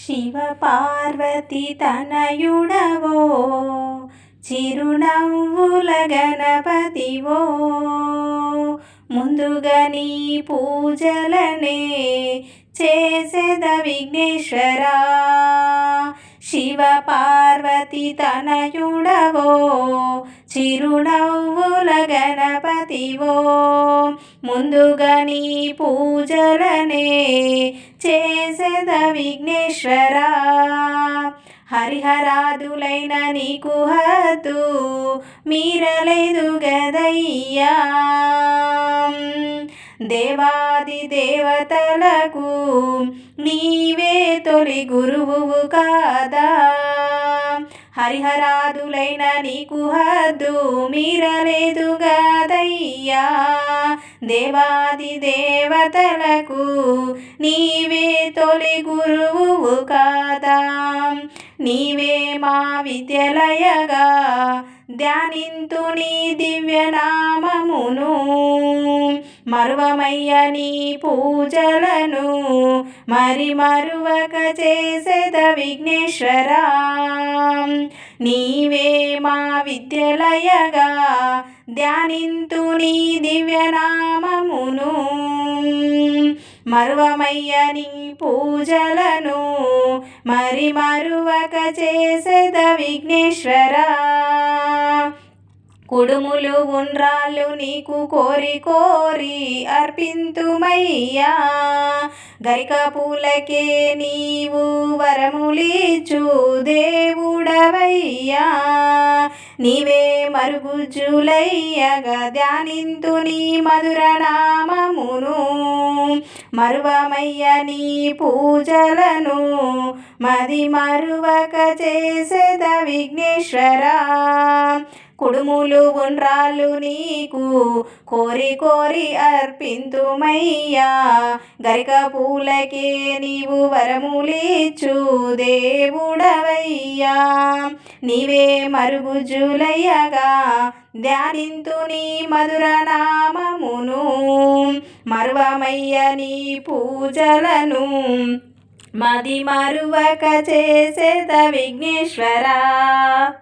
శివ పార్వతి తనయుడవో చిరునవ్వుల గణపతివో ముందుగా నీ పూజలనే చేసేద విఘ్నేశ్వరా శివ పార్వతి తనయుడవో చిరునవ్వుల గణపతివో ముందుగా నీ పూజలనే చేసేద విఘ్నేశ్వరా. హరిహరాదులైన నీకు హద్దు మీరలేదు గదయ్యా. దేవాది దేవతలకు నీవే తొలి గురువు కాదా. హరిహరాదులైన నీకు హద్దు మీరలేదు గదయ్యా దేవాది దేవతలకు నీవే తొలి గురువు కాదా. నీవే మా విద్యలయగా ధ్యానింతు నీ దివ్యనామమును. మరువమయ్య నీ పూజలను మరి మరువక చేసేద విఘ్నేశ్వరా. నీవే మా విద్యలయగా ధ్యానింతు నీ దివ్యనామమును. మరువమయ్యని పూజలను మరి మరువక చేసేద విఘ్నేశ్వరా. కుడుములు ఉండ్రాలు నీకు కోరి కోరి అర్పింతుమయ్యా. గరిక పూలకే నీవు వరములీచు దేవుడవయ్యా. నీవే మరుగుజులయ్యగా ధ్యానింతు నీ మధుర నామమును. మరువమయ్య నీ పూజలను మది మరువక చేసేద విఘ్నేశ్వరా. కుడుములు గుండ్రాలు నీకు కోరి కోరి అర్పింతుమయ్యా. గరిక పూలకే నీవు వరములిచ్చు దేవుడవయ్యా. నీవే మరుగుజులయ్యగా ధ్యానింతు నీ మధుర నామమును. మరువమయ్య నీ పూజలను మది మరువక చేసేద విఘ్నేశ్వరా.